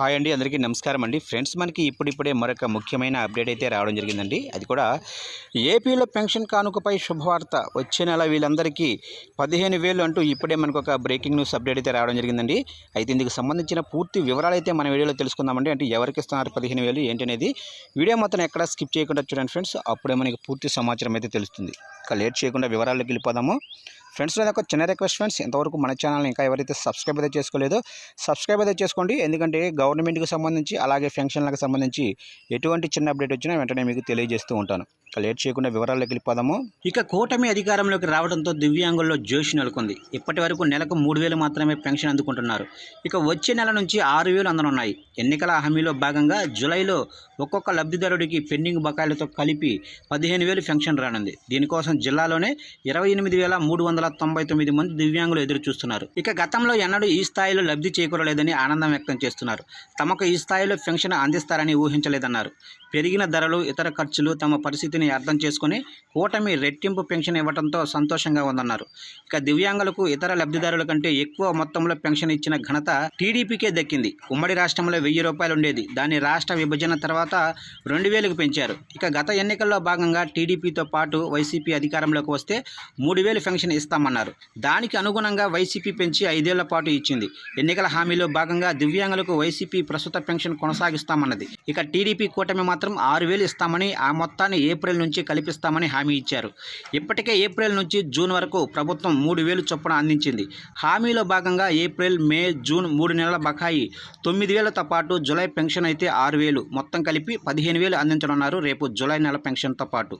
Hi అండి అందరికీ నమస్కారం అండి. ఫ్రెండ్స్ మనకి ఇప్పుడిప్పుడే మరొక ముఖ్యమైన అప్డేట్ అయితే రావడం జరిగిందండి. అది కూడా ఏపీలో పెన్షన్ కానుకపై శుభవార్త. వచ్చే నెల వీళ్ళందరికీ పదిహేను వేలు అంటూ ఇప్పుడే మనకు ఒక బ్రేకింగ్ న్యూస్ అప్డేట్ అయితే రావడం జరిగిందండి. అయితే ఇందుకు సంబంధించిన పూర్తి వివరాలు అయితే మన వీడియోలో తెలుసుకుందామండి. అంటే ఎవరికి ఇస్తున్నారు పదిహేను వేలు ఏంటనేది వీడియో మొత్తం ఎక్కడ స్కిప్ చేయకుండా చూడండి ఫ్రెండ్స్. అప్పుడే మనకి పూర్తి సమాచారం అయితే తెలుస్తుంది. ఇక లేట్ చేయకుండా వివరాల్లోకి వెళ్ళిపోదాము. ఫ్రెండ్స్ నేను ఒక చిన్న రిక్వెస్ట్ ఫ్రెండ్స్. ఇంతవరకు మన ఛానల్ ఇంకా ఎవరైతే సబ్స్క్రైబ్ అయితే చేసుకోలేదో సబ్స్క్రైబ్ అయితే చేసుకోండి. ఎందుకంటే గవర్నమెంట్కి సంబంధించి అలాగే ఫంక్షన్లకు సంబంధించి ఎటువంటి చిన్న అప్డేట్ వచ్చినా వెంటనే మీకు తెలియజేస్తూ ఉంటాను. లేట్ చేయకుండా వివరాల్లోకి వెళ్ళిపోదాము ఇక కూటమి అధికారంలోకి రావడంతో దివ్యాంగుల్లో జోష్ నెలకొంది. ఇప్పటి వరకు నెలకు మూడు వేలు మాత్రమే పెన్షన్ అందుకుంటున్నారు. ఇక వచ్చే నెల నుంచి ఆరు వేలు అందనున్నాయి. ఎన్నికల హామీలో భాగంగా జూలైలో ఒక్కొక్క లబ్ధిదారుడికి పెండింగ్ బకాయిలతో కలిపి పదిహేను వేలు పెన్షన్ రానుంది. దీనికోసం జిల్లాలోనే ఇరవై ఎనిమిది వేల మూడు వందల తొంభై తొమ్మిది మంది దివ్యాంగులు ఎదురు చూస్తున్నారు. ఇక గతంలో ఎన్నడూ ఈ స్థాయిలో లబ్ధి చేకూరలేదని ఆనందం వ్యక్తం చేస్తున్నారు. తమకు ఈ స్థాయిలో పెన్షన్ అందిస్తారని ఊహించలేదన్నారు. పెరిగిన ధరలు ఇతర ఖర్చులు తమ పరిస్థితిని అర్థం చేసుకుని కూటమి రెట్టింపు పెన్షన్ ఇవ్వడంతో సంతోషంగా ఉందన్నారు. ఇక దివ్యాంగులకు ఇతర లబ్ధిదారుల కంటే ఎక్కువ మొత్తంలో పెన్షన్ ఇచ్చిన ఘనత టీడీపీకే దక్కింది. ఉమ్మడి రాష్ట్రంలో వెయ్యి రూపాయలు ఉండేది. దాన్ని రాష్ట్ర విభజన తర్వాత రెండు వేలకు పెంచారు. ఇక గత ఎన్నికల్లో భాగంగా టీడీపీతో పాటు వైసీపీ అధికారంలోకి వస్తే మూడు వేలు పెన్షన్ ఇస్తామన్నారు. దానికి అనుగుణంగా వైసీపీ పెంచి ఐదేళ్ళ పాటు ఇచ్చింది. ఎన్నికల హామీలో భాగంగా దివ్యాంగులకు వైసీపీ ప్రస్తుత పెన్షన్ కొనసాగిస్తామన్నది. ఇక టీడీపీ కూటమి మాత్రం ఆరు వేలు ఇస్తామని ఆ మొత్తాన్ని ఏప్రిల్ నుంచి కల్పిస్తామని హామీ ఇచ్చారు. ఇప్పటికే ఏప్రిల్ నుంచి జూన్ వరకు ప్రభుత్వం మూడు వేలు చొప్పున అందించింది. హామీలో భాగంగా ఏప్రిల్ మే జూన్ మూడు నెలల బకాయి తొమ్మిది వేలతో పాటు జూలై పెన్షన్ అయితే ఆరు వేలు. మొత్తం కలిపి పదిహేను వేలు అందించనున్నారు రేపు జూలై నెల పెన్షన్తో పాటు.